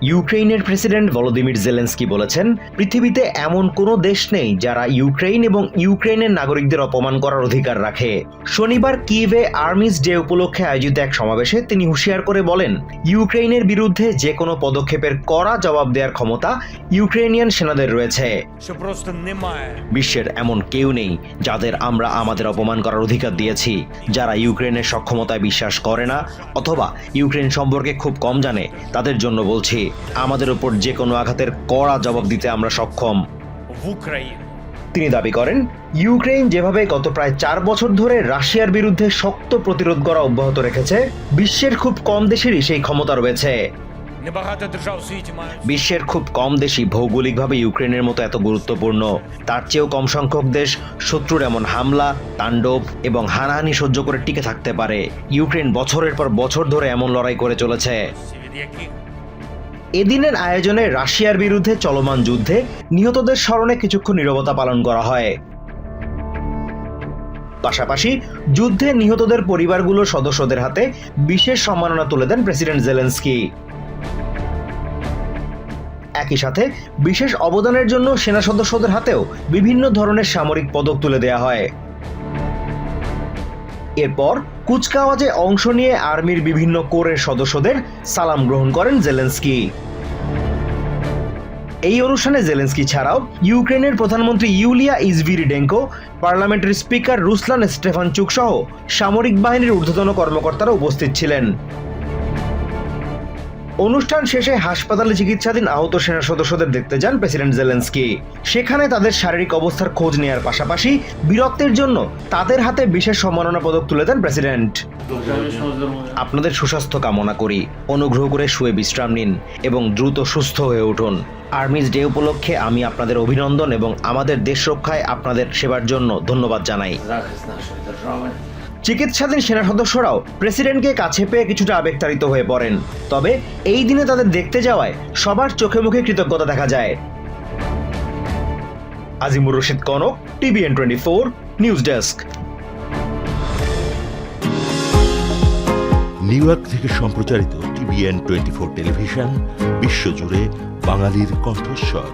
ইউক্রেইনের president Volodymyr Zelensky বলেছেন পৃথিবীতে এমন কোনো দেশ নেই যারা ইউক্রেইন এবং ইউক্রেনের নাগরিকদের অপমান করার অধিকার রাখে। শনিবার কিভে আর্মিস ডে উপলক্ষে আয়োজিত এক সমাবেশে তিনি হুঁশিয়ার করে বলেন ইউক্রেইনের বিরুদ্ধে যে কোনো পদক্ষেপের কড়া জবাব দেওয়ার ক্ষমতা ইউক্রেনিয়ান সেনাদের রয়েছে। বিশ্বের এমন কেউ নেই যাদের আমরা আমাদের অপমান করার অধিকার দিয়েছি যারা ইউক্রেনের সক্ষমতায় বিশ্বাস করে না অথবা ইউক্রেন সম্পর্কে খুব কম জানে তাদের জন্য বলছি আমাদের উপর যে কোনো আঘাতের কড়া জবাব দিতে আমরা সক্ষম। তিনি দাবি করেন ইউক্রেন যেভাবে গত প্রায় চার বছর ধরে রাশিয়ার বিরুদ্ধে শক্ত প্রতিরোধ করা অব্যাহত রেখেছে বিশ্বের খুব কম দেশেরই সেই ক্ষমতা রয়েছে। বিশ্বের খুব কম দেশই ভৌগোলিকভাবে ইউক্রেনের মতো এত গুরুত্বপূর্ণ। তার চেয়েও কম সংখ্যক দেশ শত্রুর এমন হামলা তাণ্ডব এবং হানাহানি সহ্য করে টিকে থাকতে পারে। ইউক্রেন বছরের পর বছর ধরে এমন লড়াই করে চলেছে। এদিনের আয়োজনে রাশিয়ার বিরুদ্ধে চলমান যুদ্ধে নিহতদের স্মরণে কিছুক্ষণ নিরবতা পালন করা হয়। পাশাপাশি যুদ্ধে নিহতদের পরিবারগুলোর সদস্যদের হাতে বিশেষ সম্মাননা তুলে দেন প্রেসিডেন্ট জেলেন্সকি। একই সাথে বিশেষ অবদানের জন্য সেনা সদস্যদের হাতেও বিভিন্ন ধরনের সামরিক পদক তুলে দেয়া হয়। এরপর কুচকাওয়াজে অংশ নিয়ে আর্মির বিভিন্ন কোরের সদস্যদের সালাম গ্রহণ করেন জেলেন্সকি। এই অনুষ্ঠানে জেলেন্সকি ছাড়াও ইউক্রেনের প্রধানমন্ত্রী ইউলিয়া ইজভিরিডেঙ্কো পার্লামেন্টের স্পিকার রুসলান স্টেফানচুক সহ সামরিক বাহিনীর ঊর্ধ্বতন কর্মকর্তারা উপস্থিত ছিলেন। অনুষ্ঠান শেষে হাসপাতালে চিকিৎসাধীন আহত সেনা সদস্যদের দেখতে যান প্রেসিডেন্ট জেলেন্সকি। সেখানে তাদের শারীরিক অবস্থার খোঁজ নেয়ার পাশাপাশি বীরত্বের জন্য তাদের হাতে বিশেষ সম্মাননা পদক তুলে দেন প্রেসিডেন্ট। আপনাদের সুস্বাস্থ্য কামনা করি। অনুগ্রহ করে শুয়ে বিশ্রাম নিন এবং দ্রুত সুস্থ হয়ে উঠুন। আর্মিজ ডে উপলক্ষে আমি আপনাদের অভিনন্দন এবং আমাদের দেশ রক্ষায় আপনাদের সেবার জন্য ধন্যবাদ জানাই। চিকিৎসাধীন সেনা সদস্যরাও প্রেসিডেন্টকে কাছে পেয়ে কিছুটা আবেগতাড়িত হয়ে পড়েন। তবে এই দিনে তাদের দেখতে যাওয়ায় সবার চোখে মুখে কৃতজ্ঞতা দেখা যায়। Azimur Rashid Kanak, TVN twenty four, news desk. New York থেকে সম্প্রচারিত টিভিএন টোয়েন্টি ফোর টেলিভিশন, বিশ্বজুড়ে বাঙালির কণ্ঠস্বর।